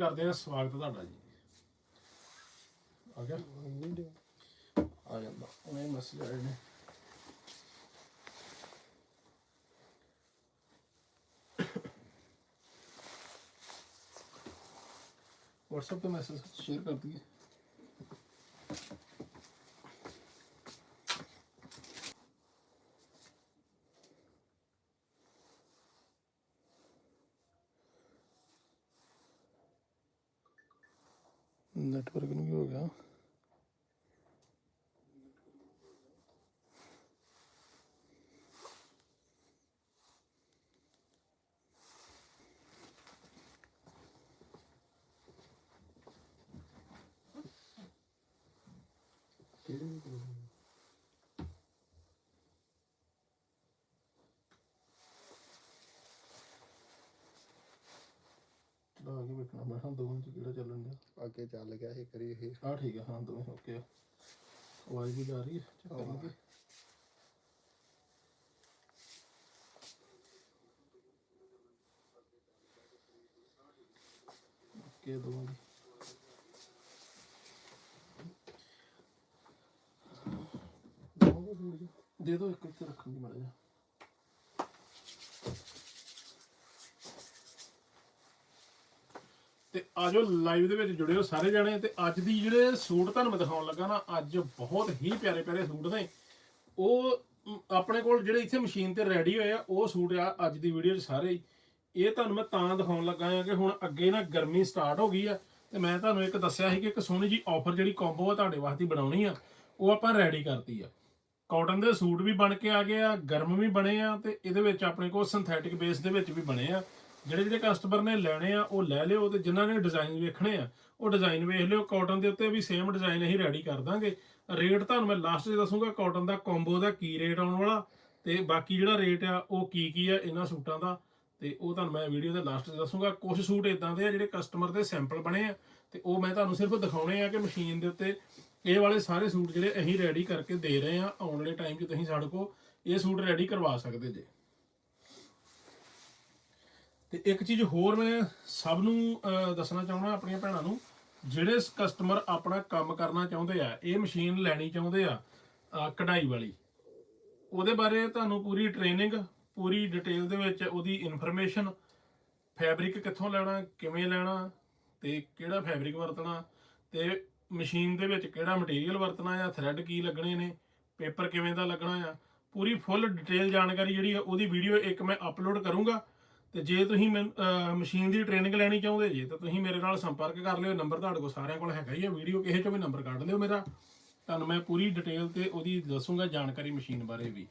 ਕਰਦੇ ਆ ਸਵਾਗਤ ਤੁਹਾਡਾ ਜੀ ਆ ਗਿਆ ਆ ਜਾਂਦਾ ਉਹਨੇ ਮੈਸੇਜ ਆਏ ਨੇ WhatsApp ਤੇ ਮੈਸੇਜ ਸ਼ੇਅਰ ਕਰ ਦਈਏ ਨੈਟਵਰਕ ਨੂੰ ਕੀ ਹੋ ਗਿਆ ਦਾ ਆਗੇ ਵੇਖਣਾ ਮੈਂ ਹਾਂ ਦੋਵਾਂ ਚ ਕਿਹੜਾ ਚੱਲਣ ਡਿਆ। ਅੱਗੇ ਚੱਲ ਗਿਆ ਸੀ ਕਰੀ ਇਹ ਆ ਠੀਕ ਹੈ ਹਾਂ ਦੋਵੇਂ ਓਕੇ ਆਵਾਜ਼ ਵੀ ਜਾ ਰਹੀ ਹੈ। ਚੈੱਕ ਕਰ ਲਈਏ ਓਕੇ ਦੋਵਾਂ ਦੀ। ਦੇ ਦੋ ਇੱਕ ਇੱਥੇ ਰੱਖਣ ਦੀ ਮਾੜਾ ਜਿਹਾ। ਤੇ ਆਜੋ ਲਾਈਵ ਦੇ ਵਿੱਚ ਜੁੜਿਓ ਸਾਰੇ ਜਣੇ ਤੇ ਅੱਜ ਦੀ ਜਿਹੜੇ ਸੂਟ ਤੁਹਾਨੂੰ ਮੈਂ ਦਿਖਾਉਣ ਲੱਗਾ ਨਾ, ਅੱਜ ਬਹੁਤ ਹੀ ਪਿਆਰੇ ਪਿਆਰੇ ਸੂਟ ਨੇ। ਉਹ ਆਪਣੇ ਕੋਲ ਜਿਹੜੇ ਇੱਥੇ ਮਸ਼ੀਨ ਤੇ ਰੈਡੀ ਹੋਏ ਆ, ਉਹ ਸੂਟ ਆ ਅੱਜ ਦੀ ਵੀਡੀਓ 'ਚ ਸਾਰੇ ਹੀ। ਇਹ ਤੁਹਾਨੂੰ ਮੈਂ ਤਾਂ ਦਿਖਾਉਣ ਲੱਗਾ ਆ ਕਿ ਹੁਣ ਅੱਗੇ ਨਾ ਗਰਮੀ ਸਟਾਰਟ ਹੋ ਗਈ ਆ ਤੇ ਮੈਂ ਤੁਹਾਨੂੰ ਇੱਕ ਦੱਸਿਆ ਸੀ ਕਿ ਇੱਕ ਸੋਹਣੀ ਜੀ ਆਫਰ ਜਿਹੜੀ ਕੰਬੋ ਆ ਤੁਹਾਡੇ ਵਾਸਤੇ ਬਣਾਉਣੀ ਆ, ਉਹ ਆਪਾਂ ਰੈਡੀ ਕਰਤੀ ਆ। ਕਾਟਨ ਦੇ ਸੂਟ ਵੀ ਬਣ ਕੇ ਆ ਗਏ ਆ, ਗਰਮ ਵੀ ਬਣੇ ਆ ਤੇ ਇਹਦੇ ਵਿੱਚ ਆਪਣੇ ਕੋਲ ਸਿੰਥੈਟਿਕ ਬੇਸ ਦੇ ਵਿੱਚ ਵੀ ਬਣੇ ਆ। ਜਿਹੜੇ ਜਿਹੜੇ ਕਸਟਮਰ ਨੇ ਲੈਣੇ ਆ, ਉਹ ਲੈ ਲਿਓ ਤੇ ਜਿਨ੍ਹਾਂ ਨੇ ਡਿਜ਼ਾਈਨ ਵੇਖਣੇ ਆ, ਉਹ ਡਿਜ਼ਾਈਨ ਵੇਖ ਲਿਓ। ਕਾਟਨ ਦੇ ਉੱਤੇ ਵੀ ਸੇਮ ਡਿਜ਼ਾਈਨ ਅਸੀਂ ਰੈਡੀ ਕਰ ਦਾਂਗੇ। ਰੇਟ ਤੁਹਾਨੂੰ ਮੈਂ ਲਾਸਟ 'ਚ ਦੱਸੂਗਾ ਕਾਟਨ ਦਾ ਕੰਬੋ ਦਾ ਕੀ ਰੇਟ ਆਉਣ ਵਾਲਾ ਤੇ ਬਾਕੀ ਜਿਹੜਾ ਰੇਟ ਆ, ਉਹ ਕੀ ਕੀ ਆ ਇਹਨਾਂ ਸੂਟਾਂ ਦਾ। ਤੇ ਉਹ ਤੁਹਾਨੂੰ ਮੈਂ ਵੀਡੀਓ ਦੇ ਲਾਸਟ 'ਚ ਦੱਸੂਗਾ। ਕੁਝ ਸੂਟ ਇਦਾਂ ਦੇ ਆ ਜਿਹੜੇ ਕਸਟਮਰ ਦੇ ਸੈਂਪਲ ਬਣੇ ਆ ਤੇ ਉਹ ਮੈਂ ਤੁਹਾਨੂੰ ਸਿਰਫ ਦਿਖਾਉਣੇ ਆ ਕਿ ਮਸ਼ੀਨ ਦੇ ਉੱਤੇ ਇਹ ਵਾਲੇ ਸਾਰੇ ਸੂਟ ਜਿਹੜੇ ਅਸੀਂ ਰੈਡੀ ਕਰਕੇ ਦੇ ਰਹੇ ਆ, ਆਉਣ ਵਾਲੇ ਟਾਈਮ 'ਚ ਤੁਸੀਂ ਸਾਡੇ ਕੋਲ ਇਹ ਸੂਟ ਰੈਡੀ ਕਰਵਾ ਸਕਦੇ ਜੇ। ਤੇ ਇੱਕ ਚੀਜ਼ ਹੋਰ ਮੈਂ ਸਭ ਨੂੰ ਦੱਸਣਾ ਚਾਹੁੰਦਾ ਆਪਣੀਆਂ ਭੈਣਾਂ ਨੂੰ, ਜਿਹੜੇ ਕਸਟਮਰ ਆਪਣਾ ਕੰਮ ਕਰਨਾ ਚਾਹੁੰਦੇ ਆ, ਇਹ ਮਸ਼ੀਨ ਲੈਣੀ ਚਾਹੁੰਦੇ ਆ ਕਢਾਈ ਵਾਲੀ। ਉਹਦੇ ਬਾਰੇ ਤੁਹਾਨੂੰ ਪੂਰੀ ਟ੍ਰੇਨਿੰਗ ਪੂਰੀ ਡਿਟੇਲ ਦੇ ਵਿੱਚ ਉਹਦੀ ਇਨਫੋਰਮੇਸ਼ਨ ਫੈਬਰਿਕ ਕਿੱਥੋਂ ਲੈਣਾ, ਕਿਵੇਂ ਲੈਣਾ, ਤੇ ਕਿਹੜਾ ਫੈਬਰਿਕ ਵਰਤਣਾ, ਤੇ ਮਸ਼ੀਨ ਦੇ ਵਿੱਚ ਕਿਹੜਾ ਮਟੀਰੀਅਲ ਵਰਤਣਾ ਆ ਥ੍ਰੈਡ ਕੀ ਲੱਗਣੇ ਨੇ ਪੇਪਰ ਕਿਵੇਂ ਦਾ ਲੱਗਣਾ ਆ, ਪੂਰੀ ਫੁੱਲ ਡਿਟੇਲ ਜਾਣਕਾਰੀ ਜਿਹੜੀ ਆ, ਉਹਦੀ ਵੀਡੀਓ ਇੱਕ ਮੈਂ ਅਪਲੋਡ ਕਰੂੰਗਾ। ਤੇ ਜੇ ਤੁਸੀਂ ਮੈਨ- ਮਸ਼ੀਨ ਦੀ ਟ੍ਰੇਨਿੰਗ ਲੈਣੀ ਚਾਹੁੰਦੇ ਜੇ, ਤਾਂ ਤੁਸੀਂ ਮੇਰੇ ਨਾਲ ਸੰਪਰਕ ਕਰ ਲਿਓ। ਨੰਬਰ ਤੁਹਾਡੇ ਕੋਲ ਸਾਰਿਆਂ ਕੋਲ ਹੈਗਾ ਹੀ ਆ। ਵੀਡੀਓ ਕਿਸੇ ਚੋਂ ਵੀ ਨੰਬਰ ਕੱਢ ਲਿਓ ਮੇਰਾ। ਤੁਹਾਨੂੰ ਮੈਂ ਪੂਰੀ ਡਿਟੇਲ ਤੇ ਉਹਦੀ ਦੱਸੂਗਾ ਜਾਣਕਾਰੀ ਮਸ਼ੀਨ ਬਾਰੇ ਵੀ।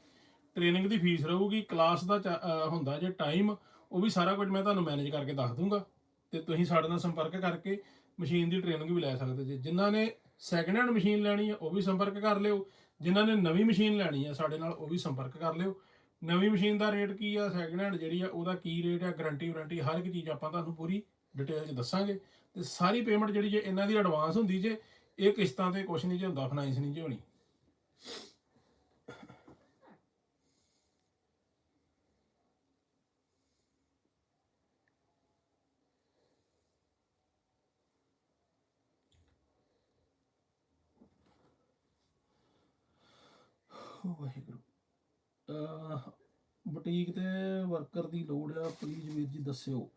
ਟ੍ਰੇਨਿੰਗ ਦੀ ਫੀਸ ਰਹੂਗੀ ਕਲਾਸ ਦਾ ਚਾ- ਹੁੰਦਾ ਜੇ ਟਾਈਮ ਉਹ ਵੀ ਸਾਰਾ ਕੁਝ ਮੈਂ ਤੁਹਾਨੂੰ ਮੈਨੇਜ ਕਰਕੇ ਦੱਸ ਦੂੰਗਾ। ਤੇ ਤੁਸੀਂ ਸਾਡੇ ਨਾਲ ਸੰਪਰਕ ਕਰਕੇ ਮਸ਼ੀਨ ਦੀ ਟ੍ਰੇਨਿੰਗ ਵੀ ਲੈ ਸਕਦੇ ਜੇ। ਜਿਨ੍ਹਾਂ ਨੇ ਸੈਕੰਡ ਹੈਂਡ ਮਸ਼ੀਨ ਲੈਣੀ ਹੈ ਉਹ ਵੀ ਸੰਪਰਕ ਕਰ ਲਿਓ। ਜਿਨ੍ਹਾਂ ਨੇ ਨਵੀਂ ਮਸ਼ੀਨ ਲੈਣੀ ਹੈ ਸਾਡੇ ਨਾਲ ਉਹ ਵੀ ਸੰਪਰਕ ਕਰ ਲਿਓ। ਨਵੀਂ ਮਸ਼ੀਨ ਦਾ ਰੇਟ ਕੀ ਆ ਸੈਕੰਡ ਹੈਂਡ ਜਿਹੜੀ ਆ, ਉਹਦਾ ਕੀ ਰੇਟ ਆ ਗਾਰੰਟੀ ਵਾਰੰਟੀ ਹਰ ਇੱਕ ਚੀਜ਼ ਆਪਾਂ ਤੁਹਾਨੂੰ ਪੂਰੀ ਡਿਟੇਲ 'ਚ ਦੱਸਾਂਗੇ। ਤੇ ਸਾਰੀ ਪੇਮੈਂਟ ਜਿਹੜੀ ਜੇ ਇਹਨਾਂ ਦੀ ਐਡਵਾਂਸ ਹੁੰਦੀ ਜੇ, ਇਹ ਕਿਸ਼ਤਾਂ ਤੇ ਕੁਝ ਨਹੀਂ ਜੇ ਹੁੰਦਾ ਫਾਈਨਾਂਸ ਨਹੀਂ ਜੇ ਹੋਣੀ। ਵਾਹਿਗੁਰੂ। ਬੁਟੀਕ ਤੇ ਵਰਕਰ ਦੀ ਲੋੜ ਆ ਪਲੀਜ਼ ਵੀਰ ਜੀ ਦੱਸਿਓ।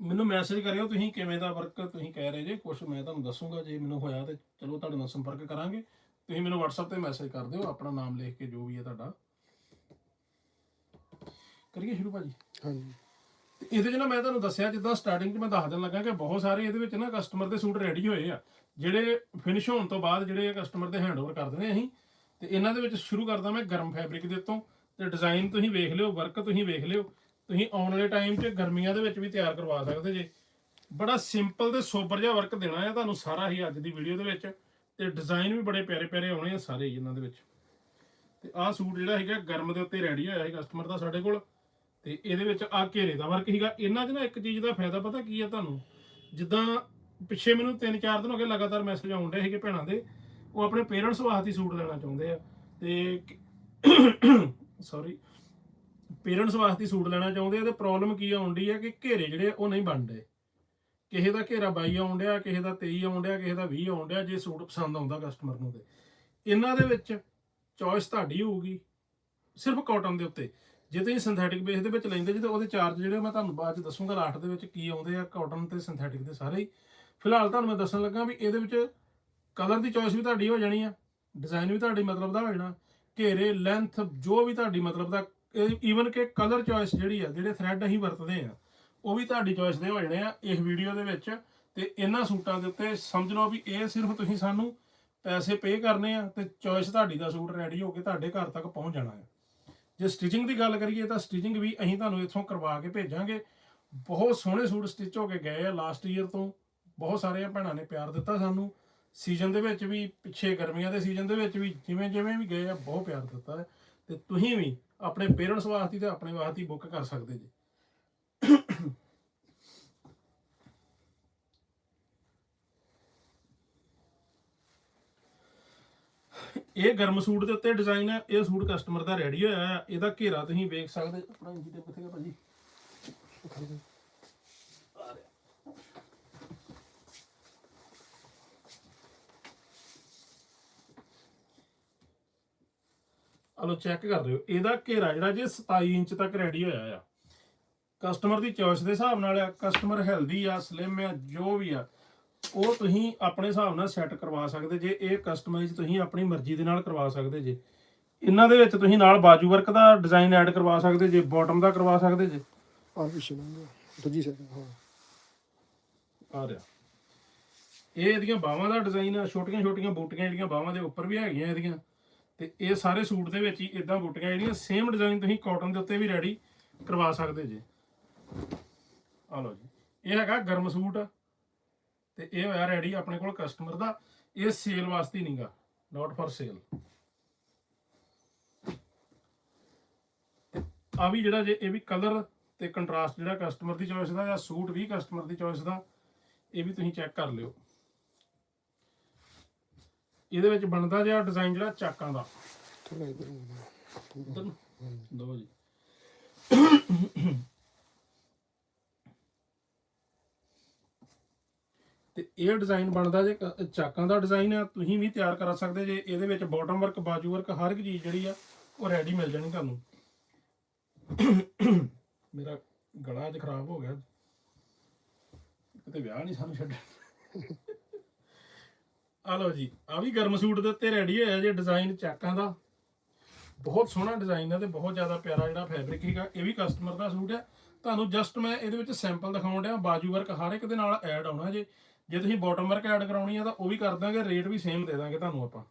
ਮੈਨੂੰ ਮੈਸੇਜ ਕਰਿਓ ਤੁਸੀਂ ਕਿਵੇਂ ਦਾ ਵਰਕ ਤੁਸੀਂ ਕਹਿ ਰਹੇ ਜੇ ਕੁਝ ਮੈਂ ਤੁਹਾਨੂੰ ਦੱਸੂਗਾ ਜੇ ਮੈਨੂੰ ਹੋਇਆ ਤੇ ਚਲੋ ਤੁਹਾਡੇ ਨਾਲ ਸੰਪਰਕ ਕਰਾਂਗੇ। ਤੁਸੀਂ ਮੈਨੂੰ WhatsApp ਤੇ ਮੈਸੇਜ ਕਰ ਦਿਓ ਆਪਣਾ ਨਾਮ ਲਿਖ ਕੇ ਜੋ ਵੀ ਹੈ ਤੁਹਾਡਾ। ਕਰੀਏ ਸ਼ੁਰੂ ਭਾਜੀ? ਹਾਂਜੀ। ਤੇ ਇਹਦੇ 'ਚ ਨਾ ਮੈਂ ਤੁਹਾਨੂੰ ਦੱਸਿਆ ਜਿੱਦਾਂ ਸਟਾਰਟਿੰਗ 'ਚ ਮੈਂ ਦੱਸ ਦੇਣ ਲੱਗਾ ਕਿ ਬਹੁਤ ਸਾਰੇ ਇਹਦੇ ਵਿੱਚ ਨਾ ਕਸਟਮਰ ਦੇ ਸੂਟ ਰੈਡੀ ਹੋਏ ਆ। ਜਿਹੜੇ ਫਿਨਿਸ਼ ਹੋਣ ਤੋਂ ਬਾਅਦ ਜਿਹੜੇ ਕਸਟਮਰ ਦੇ ਹੈਂਡਓਵਰ ਕਰ ਦਿੰਦੇ ਅਸੀਂ। ਤੇ ਇਹਨਾਂ ਦੇ ਵਿੱਚ ਸ਼ੁਰੂ ਕਰਦਾ ਮੈਂ ਗਰਮ ਫੈਬਰਿਕ ਦੇ ਉੱਤੋਂ। ਤੇ ਡਿਜ਼ਾਈਨ ਤੁਸੀਂ ਵੇਖ ਲਿਓ ਵਰਕ ਤੁਸੀਂ ਵੇਖ ਲਿਓ, ਤੁਸੀਂ ਆਉਣ ਵਾਲੇ ਟਾਈਮ 'ਚ ਗਰਮੀਆਂ ਦੇ ਵਿੱਚ ਵੀ ਤਿਆਰ ਕਰਵਾ ਸਕਦੇ ਜੇ। ਬੜਾ ਸਿੰਪਲ ਤੇ ਸੋਬਰ ਜਿਹਾ ਵਰਕ ਦੇਣਾ ਹੈ ਤੁਹਾਨੂੰ ਸਾਰਾ ਹੀ ਅੱਜ ਦੀ ਵੀਡੀਓ ਦੇ ਵਿੱਚ ਤੇ ਡਿਜ਼ਾਈਨ ਵੀ ਬੜੇ ਪਿਆਰੇ ਪਿਆਰੇ ਆਉਣੇ ਆ ਸਾਰੇ ਇਹਨਾਂ ਦੇ ਵਿੱਚ। ਤੇ ਆਹ ਸੂਟ ਜਿਹੜਾ ਹੈਗਾ ਗਰਮ ਦੇ ਉੱਤੇ ਰੈਡੀ ਹੋਇਆ ਹੈ ਕਸਟਮਰ ਦਾ ਸਾਡੇ ਕੋਲ। ਤੇ ਇਹਦੇ ਵਿੱਚ ਆ ਘੇਰੇ ਦਾ ਵਰਕ ਸੀਗਾ। ਇਹਨਾਂ 'ਚ ਨਾ ਇੱਕ ਚੀਜ਼ ਦਾ ਫਾਇਦਾ ਪਤਾ ਕੀ ਆ ਤੁਹਾਨੂੰ? ਜਿੱਦਾਂ ਪਿੱਛੇ ਮੈਨੂੰ 3-4 ਦਿਨ ਹੋ ਗਏ ਲਗਾਤਾਰ ਮੈਸੇਜ ਆਉਣ ਡਏ ਸੀਗੇ ਭੈਣਾਂ ਦੇ। ਉਹ ਆਪਣੇ ਪੇਰੈਂਟਸ ਵਾਸਤੇ ਸੂਟ ਲੈਣਾ ਚਾਹੁੰਦੇ ਆ। ਤੇ ਸੌਰੀ ਪੇਰੈਂਟਸ ਵਾਸਤੇ ਸੂਟ ਲੈਣਾ ਚਾਹੁੰਦੇ ਆ ਤੇ ਪ੍ਰੋਬਲਮ ਕੀ ਆਉਂਦੀ ਆ ਕਿ ਘੇਰੇ ਜਿਹੜੇ ਆ ਉਹ ਨਹੀਂ ਬਣਦੇ ਕਿਸੇ ਦਾ ਘੇਰਾ 22 ਆਉਣ ਡਿਆ, ਕਿਸੇ ਦਾ 23 ਆਉਣ ਡਿਆ, ਕਿਸੇ ਦਾ 20 ਆਉਣ ਡਿਆ ਜੇ ਸੂਟ ਪਸੰਦ ਆਉਂਦਾ ਕਸਟਮਰ ਨੂੰ ਤੇ। ਇਹਨਾਂ ਦੇ ਵਿੱਚ ਚੋਇਸ ਤੁਹਾਡੀ ਹੋਊਗੀ, ਸਿਰਫ ਕਾਟਨ ਦੇ ਉੱਤੇ। ਜੇ ਤੁਸੀਂ ਸਿੰਥੈਟਿਕ ਬੇਸ ਦੇ ਵਿੱਚ ਲੈਂਦੇ ਜੀ ਤਾਂ ਉਹਦੇ ਚਾਰਜ ਜਿਹੜੇ ਮੈਂ ਤੁਹਾਨੂੰ ਬਾਅਦ ਚ ਦੱਸੂਗਾ ਲਾਟ ਦੇ ਵਿੱਚ ਕੀ ਆਉਂਦੇ ਆ ਕਾਟਨ ਤੇ ਸਿੰਥੈਟਿਕ ਦੇ ਸਾਰੇ ਹੀ। ਫਿਲਹਾਲ ਤੁਹਾਨੂੰ ਮੈਂ ਦੱਸਣ ਲੱਗਾ ਵੀ ਇਹਦੇ ਵਿੱਚ ਕਲਰ ਦੀ ਚੋਇਸ ਵੀ ਤੁਹਾਡੀ ਹੋ ਜਾਣੀ ਆ ਡਿਜ਼ਾਈਨ ਵੀ ਤੁਹਾਡੀ ਮਤਲਬ ਦਾ ਹੋ ਜਾਣਾ। ਘੇਰੇ ਲੈਂਥ ਜੋ ਵੀ ਤੁਹਾਡੀ ਮਤਲਬ ਦਾ ਈਵਨ ਕਿ ਕਲਰ ਚੋਇਸ ਜਿਹੜੀ ਆ, ਜਿਹੜੇ ਥ੍ਰੈਡ ਅਸੀਂ ਵਰਤਦੇ ਆ, ਉਹ ਵੀ ਤੁਹਾਡੀ ਚੋਇਸ ਦੇ ਹੋ ਜਾਣੇ ਆ ਇਸ ਵੀਡੀਓ ਦੇ ਵਿੱਚ। ਤੇ ਇਹਨਾਂ ਸੂਟਾਂ ਦੇ ਉੱਤੇ ਸਮਝ ਲਓ ਵੀ ਇਹ ਸਿਰਫ ਤੁਸੀਂ ਸਾਨੂੰ ਪੈਸੇ ਪੇ ਕਰਨੇ ਆ ਤੇ ਚੋਇਸ ਤੁਹਾਡੀ ਦਾ ਸੂਟ ਰੈਡੀ ਹੋ ਕੇ ਤੁਹਾਡੇ ਘਰ ਤੱਕ ਪਹੁੰਚ ਜਾਣਾ ਹੈ ਜੇ ਸਟਿਚਿੰਗ ਦੀ ਗੱਲ ਕਰੀਏ ਤਾਂ ਸਟਿਚਿੰਗ ਵੀ ਅਸੀਂ ਤੁਹਾਨੂੰ ਇੱਥੋਂ ਕਰਵਾ ਕੇ ਭੇਜਾਂਗੇ। ਬਹੁਤ ਸੋਹਣੇ ਸੂਟ ਸਟਿਚ ਹੋ ਕੇ ਗਏ ਆ ਲਾਸਟ ਈਅਰ ਤੋਂ। ਬਹੁਤ ਸਾਰੇ ਭੈਣਾਂ ਨੇ ਪਿਆਰ ਦਿੱਤਾ ਸਾਨੂੰ। ਸੀਜ਼ਨ ਦੇ ਵਿੱਚ ਵੀ, ਪਿੱਛੇ ਗਰਮੀਆਂ ਦੇ ਸੀਜ਼ਨ ਦੇ ਵਿੱਚ ਵੀ ਜਿਵੇਂ ਜਿਵੇਂ ਵੀ ਗਏ ਆ, ਬਹੁਤ ਪਿਆਰ ਦਿੱਤਾ ਹੈ। ਤੇ ਤੁਸੀਂ ਵੀ ਆਪਣੇ ਪੇਰੈਂਟਸ ਵਾਸਤੇ ਤੇ ਆਪਣੇ ਵਾਸਤੇ ਬੁੱਕ ਕਰ ਸਕਦੇ ਜੀ। ਇਹ ਗਰਮ ਸੂਟ ਦੇ ਉੱਤੇ ਡਿਜ਼ਾਈਨ ਹੈ, ਇਹ ਸੂਟ ਕਸਟਮਰ ਦਾ ਰੈਡੀ ਹੋਇਆ ਹੈ। ਇਹਦਾ ਘੇਰਾ ਤੁਸੀਂ ਵੇਖ ਸਕਦੇ ਆਪਣਾ ਇੰਜੀ ਟੇਪ ਕਿੱਥੇ ਗਿਆ ਭਾਜੀ। ਆਲੋ ਚੈੱਕ ਕਰ ਲਿਓ ਇਹਦਾ ਘੇਰਾ ਜਿਹੜਾ ਜੇ 27 ਇੰਚ ਤੱਕ ਰੈਡੀ ਹੋਇਆ ਆ। ਕਸਟਮਰ ਦੀ ਚੋਇਸ ਦੇ ਹਿਸਾਬ ਨਾਲ ਆ ਕਸਟਮਰ ਹੈਲਦੀ ਆ ਸਲਿਮ ਆ ਜੋ ਵੀ ਆ ਉਹ ਤੁਸੀਂ ਆਪਣੇ ਹਿਸਾਬ ਨਾਲ ਸੈੱਟ ਕਰਵਾ ਸਕਦੇ ਜੇ ਇਹ ਕਸਟਮਾਈਜ਼ ਤੁਸੀਂ ਆਪਣੀ ਮਰਜ਼ੀ ਦੇ ਨਾਲ ਕਰਵਾ ਸਕਦੇ ਜੇ। ਇਹਨਾਂ ਦੇ ਵਿੱਚ ਤੁਸੀਂ ਨਾਲ ਬਾਜੂ ਵਰਕ ਦਾ ਡਿਜ਼ਾਈਨ ਐਡ ਕਰਵਾ ਸਕਦੇ ਜੇ ਬਾਟਮ ਦਾ ਕਰਵਾ ਸਕਦੇ ਜੇ। ਆ ਪਿੱਛੇ ਲੰਗਾ ਦੂਜੀ ਸਾਈਡ ਹਾਂ। ਆ ਰਿਹਾ। ਇਹ ਇਹਦੀਆਂ ਬਾਹਾਂ ਦਾ ਡਿਜ਼ਾਈਨ ਆ ਛੋਟੀਆਂ ਛੋਟੀਆਂ ਬੂਟੀਆਂ ਜਿਹੜੀਆਂ ਬਾਹਾਂ ਦੇ ਉੱਪਰ ਵੀ ਹੈਗੀਆਂ ਇਹਦੀਆਂ। ਤੇ ਇਹ ਸਾਰੇ ਸੂਟ ਦੇ ਵਿੱਚ ਹੀ ਇਦਾਂ ਬੂਟੀਆਂ ਜਿਹੜੀਆਂ ਸੇਮ ਡਿਜ਼ਾਈਨ ਤੁਸੀਂ ਕਾਟਨ ਦੇ ਉੱਤੇ ਵੀ ਰੈਡੀ ਕਰਵਾ ਸਕਦੇ ਜੇ। ਆ ਲਓ ਜੀ। ਇਹ ਹੈਗਾ ਗਰਮ ਸੂਟ ਤੇ ਇਹ ਹੋਇਆ ਰੈਡੀ ਆਪਣੇ ਕੋਲ ਕਸਟਮਰ ਦਾ। ਇਹ ਸੇਲ ਵਾਸਤੇ ਨਹੀਂਗਾ। ਨਾਟ ਫॉर ਸੇਲ ਆ ਵੀ ਜਿਹੜਾ ਜੇ ਇਹ ਵੀ ਕਲਰ ਤੇ ਕੰਟਰਾਸਟ ਜਿਹੜਾ ਕਸਟਮਰ ਦੀ ਚੋਇਸ ਦਾ ਜਾਂ ਸੂਟ ਵੀ ਕਸਟਮਰ ਦੀ ਚੋਇਸ ਦਾ, ਇਹ ਵੀ ਤੁਸੀਂ ਚੈੱਕ ਕਰ ਲਿਓ। ਇਹਦੇ ਵਿੱਚ ਬਣਦਾ ਜਿਹਾ ਡਿਜ਼ਾਈਨ ਜਿਹੜਾ ਚਾਕਾਂ ਦਾ। ਥੋੜਾ ਇਧਰ ਉਧਰ ਨੂੰ। ਲਓ ਜੀ। ਤੇ ਇਹ ਡਿਜ਼ਾਈਨ ਬਣਦਾ ਜੇ ਕ- ਚਾਕਾਂ ਦਾ ਡਿਜ਼ਾਈਨ ਆ ਤੁਸੀਂ ਵੀ ਤਿਆਰ ਕਰਾ ਸਕਦੇ ਜੇ। ਇਹਦੇ ਵਿੱਚ ਬਾਟਮ ਵਰਕ ਬਾਜੂ ਵਰਕ ਹਰ ਇੱਕ ਚੀਜ਼ ਜਿਹੜੀ ਆ ਉਹ ਰੈਡੀ ਮਿਲ ਜਾਣੀ ਤੁਹਾਨੂੰ। ਮੇਰਾ ਗਲਾ ਅੱਜ ਖਰਾਬ ਹੋ ਗਿਆ। ਕਿਤੇ ਵਿਆਹ ਨਹੀਂ ਸਾਨੂੰ ਛੱਡਣ। ਆ ਲਓ ਜੀ, ਆ ਵੀ ਗਰਮ ਸੂਟ ਦੇ ਉੱਤੇ ਰੈਡੀ ਹੋਇਆ ਜੇ ਡਿਜ਼ਾਈਨ ਚਾਕਾਂ ਦਾ। ਬਹੁਤ ਸੋਹਣਾ ਡਿਜ਼ਾਈਨ ਹੈ ਤੇ ਬਹੁਤ ਜ਼ਿਆਦਾ ਪਿਆਰਾ ਜਿਹੜਾ ਫੈਬਰਿਕ ਹੈਗਾ, ਇਹ ਵੀ ਕਸਟਮਰ ਦਾ ਸੂਟ ਹੈ ਤੁਹਾਨੂੰ ਜਸਟ ਮੈਂ ਇਹਦੇ ਵਿੱਚ ਸੈਂਪਲ ਦਿਖਾਉਣ ਡਿਆ, ਬਾਜੂ ਵਰਕ ਹਰ ਇੱਕ ਦੇ ਨਾਲ ਐਡ ਆਉਣਾ ਜੇ। ਜੇ ਤੁਸੀਂ ਬਾਟਮ ਵਰਕ ਐਡ ਕਰਾਉਣੀ ਆ ਤਾਂ ਉਹ ਵੀ ਕਰ ਦਾਂਗੇ ਰੇਟ ਵੀ ਸੇਮ ਦੇ ਦਾਂਗੇ ਤੁਹਾਨੂੰ ਆਪਾਂ।